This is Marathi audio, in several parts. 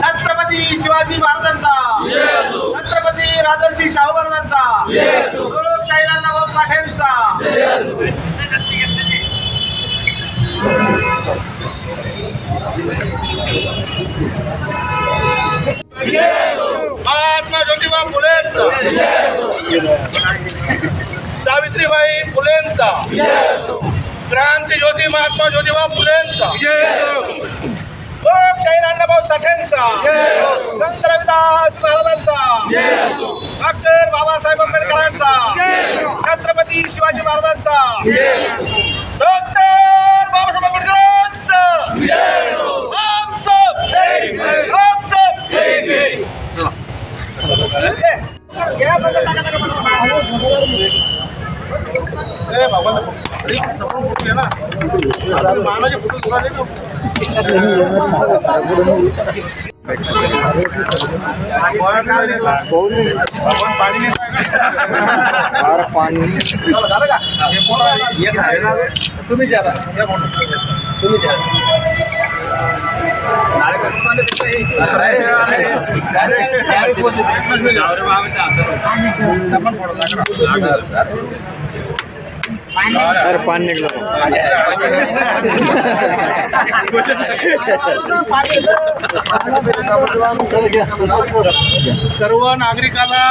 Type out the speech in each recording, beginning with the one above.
छत्रपती शिवाजी महाराजांचा. छत्रपती राजर्षी शाहू महाराजांचा. लोकशाही अण्णाभाऊ साठेंचा. महात्मा ज्योतिबा फुलेंचा. सावित्रीबाई फुलेंचा. क्रांती ज्योती महात्मा ज्योतिबा फुलेंचा. लोकशाही अण्णाभाऊ साठेंचा. संत रविदास महाराजांचा. डॉक्टर बाबासाहेब आंबेडकरांचा. छत्रपती शिवाजी महाराजांचा. डॉक्टर बाबासाहेब आंबेडकरांचा. समोर फोटो घे ना मानाचे फोटो घेऊन आले ना भगवान पाणी नाही झालं का हे फोटो आहे. तुम्ही जा हे फोटो. तुम्ही जा आपण फोटो लागला. अरे पान निघलं सर्व नागरिकाला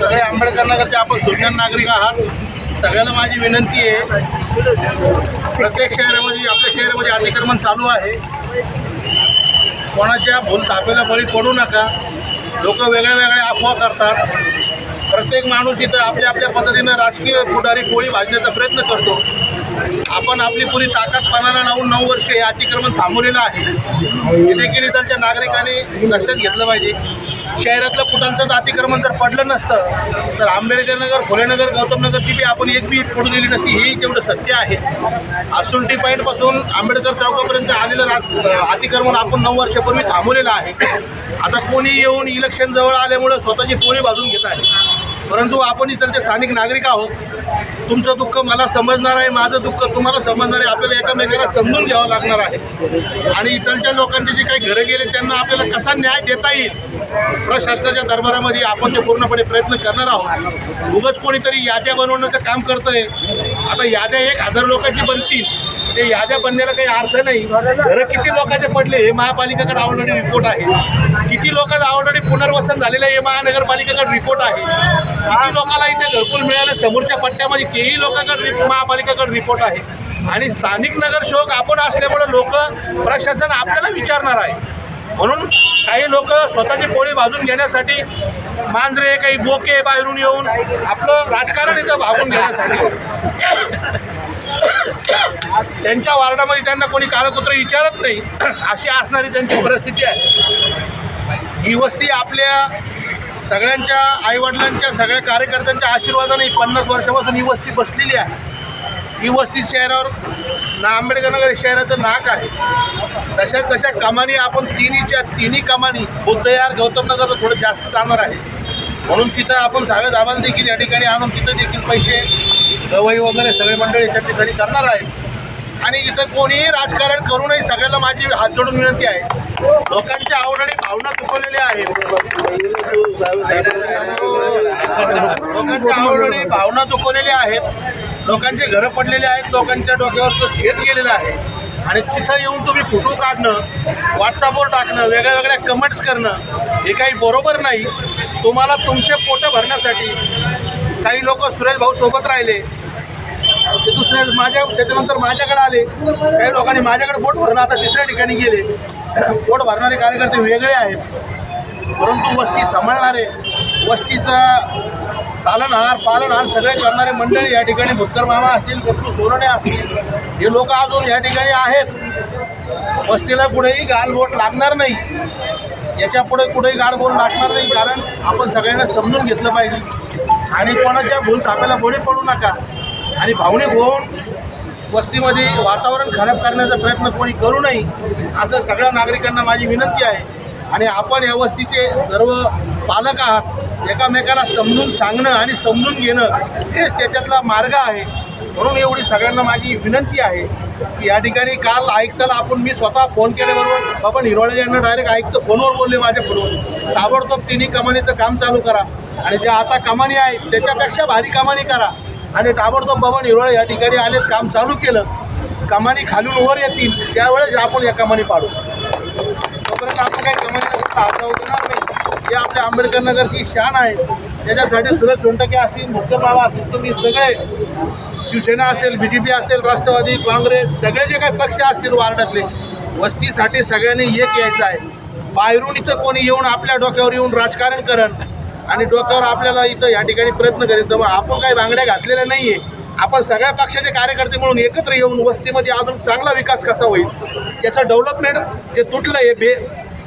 सगळे आंबेडकर नगरचे आपण सुज्ञान नागरिक आहात. सगळ्यांना माझी विनंती आहे प्रत्येक शहरामध्ये आपल्या शहरामध्ये अतिक्रमण चालू आहे. कोणाच्या भूल तापेला बळी पडू नका. लोक वेगळ्या वेगळ्या अफवा करतात. प्रत्येक माणूस इथं आपल्या आपल्या पद्धतीनं राजकीय पुढारी पोळी भाजण्याचा प्रयत्न करतो. आपण आपली पुरी ताकद पणाला लावून नऊ वर्ष हे अतिक्रमण थांबवलेलं आहे. हे देखील इथलच्या नागरिकांनी लक्षात घेतलं पाहिजे. शहरातलं कुठांचं अतिक्रमण जर पडलं नसतं तर आंबेडकर नगर फुलेनगर गौतमनगरची बी आपण एक बी पडू दिली नसती हे तेवढं सत्य आहे. आसुलटी पॉईंटपासून आंबेडकर चौकापर्यंत आलेलं राज अतिक्रमण आपण नऊ वर्षापूर्वी थांबवलेलं आहे. आता कोणी येऊन इलेक्शन जवळ आल्यामुळं स्वतःची पोळी बाजून घेत आहे. परंतु आपण इथलचे स्थानिक नागरिक आहोत. तुमचं दुःख मला समजणार आहे माझं दुःख तुम्हाला समजणार आहे. आपल्याला एकामेकाला समजून घ्यावं लागणार आहे. आणि इथलच्या लोकांचे जे काही घरं गेले त्यांना आपल्याला कसा न्याय देता येईल? प्रशासनाच्या दरबारामध्ये आपण ते पूर्णपणे प्रयत्न करणार आहोत. उगाच कोणीतरी याद्या बनवण्याचं काम करतंय. आता याद्या एक हजार लोकांची बनतील. ते याद्या बनण्याला काही अर्थ नाही. घरं किती लोकांचे पडले हे महापालिकेकडे ऑलरेडी रिपोर्ट आहे. किती लोकांचं ऑलरेडी पुनर्वसन झालेलं आहे हे महानगरपालिकेकडे रिपोर्ट आहे. किती लोकांना इथे घरकुल मिळालं समोरच्या पट्ट्यामध्ये तेही लोकांकडे महापालिकेकडे रिपोर्ट आहे. आणि स्थानिक नगरसेवक आपण असल्यामुळे लोक प्रशासन आपल्याला विचारणार आहे. म्हणून काही लोक स्वतःची पोळी भाजून घेण्यासाठी मांजरे काही बोके बाहेरून येऊन आपलं राजकारण इथं भागून घेण्यासाठी. त्यांच्या वार्डामध्ये त्यांना कोणी काळकुत्र विचारत नाही अशी असणारी त्यांची परिस्थिती आहे. ही वस्ती आपल्या सगळ्यांच्या आईवडिलांच्या सगळ्या कार्यकर्त्यांच्या आशीर्वादाने पन्नास वर्षापासून ही वस्ती बसलेली आहे. ही वस्ती शहरावर ना आंबेडकर नगर हे शहराचं नाक आहे. तशा तशा कमानी आपण तिन्हीच्या तिन्ही कमानी बुद्धयार गौतम नगरला थोडं जास्त जाणार आहे. म्हणून तिथं आपण सहाव्या दाबाला देखील या ठिकाणी आणून तिथं देखील पैसे गवई वगैरे सगळे मंडळी याच्या ठिकाणी करणार आहे आणि इथं कोणीही राजकारण करू नये सगळ्याला माझी हात जोडून विनंती आहे. लोकांच्या आणि भावना चुकवलेल्या आहेत. लोकांच्या आणि भावना चुकवलेल्या आहेत. लोकांचे घरं पडलेले आहेत लोकांच्या डोक्यावरचं छेद गेलेलं आहे. आणि तिथं येऊन तुम्ही फोटो काढणं व्हॉट्सअपवर टाकणं वेगळ्या वेगळ्या कमेंट्स करणं हे काही बरोबर नाही. तुम्हाला तुमचे पोटं भरण्यासाठी काही लोक सुरेश भाऊ सोबत राहिले. ते दुसऱ्या माझ्या त्याच्यानंतर माझ्याकडे आले. काही लोकांनी माझ्याकडे पोट भरलं आता तिसऱ्या ठिकाणी गेले. पोट भरणारे कार्यकर्ते वेगळे आहेत. परंतु वस्ती सांभाळणारे वस्तीचं तालनहार पालनहार सगळे करणारे मंडळी या ठिकाणी भुत्कर मामा असतील गप्पू सोनणे असतील हे लोक अजून या ठिकाणी आहेत. वस्तीला कुठेही गालबोट लागणार नाही. याच्यापुढे कुठेही गाडबोट लागणार नाही कारण आपण सगळ्यांना समजून घेतलं पाहिजे. आणि कोणाच्या भूल थापेला बळी पडू नका. आणि भावनिक होऊन वस्तीमध्ये वातावरण खराब करण्याचा प्रयत्न कोणी करू नये असं सगळ्या नागरिकांना माझी विनंती आहे. आणि आपण या वस्तीचे सर्व पालक आहात एकामेकाला समजून सांगणं आणि समजून घेणं हे त्याच्यातला मार्ग आहे. म्हणून एवढी सगळ्यांना माझी विनंती आहे की या ठिकाणी काल ऐकताना आपण मी स्वतः फोन केल्याबरोबर बाबा हिरोळे यांना डायरेक्ट ऐकतं फोनवर बोलले माझ्या फोनवर. ताबडतोब तिन्ही कमानीचं काम चालू करा. आणि ज्या आता कमानी आहे त्याच्यापेक्षा भारी कमानी करा. आणि ताबडतोब बाबा हिरवाळे या ठिकाणी आले काम चालू केलं. कमानी खालून वर येतील त्यावेळेस आपण या कमानी पाडू. तोपर्यंत आपण काही कमानीला नाही हे आपल्या आंबेडकर नगरची शान आहे. त्याच्यासाठी सुरेश सोनटके असतील मुक्त बाबा असतील तुम्ही सगळे शिवसेना असेल बी जे पी असेल राष्ट्रवादी काँग्रेस सगळे जे काही पक्ष असतील वार्डातले वस्तीसाठी सगळ्यांनी एक यायचं आहे. बाहेरून इथं कोणी येऊन आपल्या डोक्यावर येऊन राजकारण करण आणि डोक्यावर आपल्याला इथं या ठिकाणी प्रयत्न करेल तर मग आपण काही बांगड्या घातलेल्या नाही आहे आपण सगळ्या पक्षाचे कार्यकर्ते म्हणून एकत्र येऊन वस्तीमध्ये अजून चांगला विकास कसा होईल? याचं डेव्हलपमेंट जे तुटलं आहे बे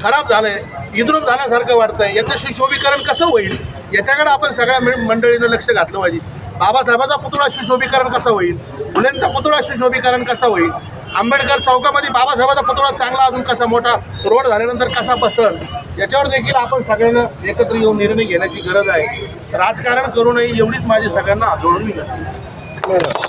खराब झालं आहे इद्रूप झाल्यासारखं वाटतं आहे याचं सुशोभीकरण कसं होईल? याच्याकडे आपण सगळ्या मंडळीनं लक्ष घातलं पाहिजे. बाबासाहेबाचा पुतळा सुशोभीकरण कसं होईल? मुलांचा पुतळा सुशोभीकरण कसं होईल? आंबेडकर चौकामध्ये बाबासाहेबाचा पुतळा चांगला अजून कसा मोठा? रोड झाल्यानंतर कसा बसल याच्यावर देखील आपण सगळ्यांना एकत्र येऊन निर्णय घेण्याची गरज आहे. राजकारण करू नये एवढीच माझी सगळ्यांना जोडून विनंती.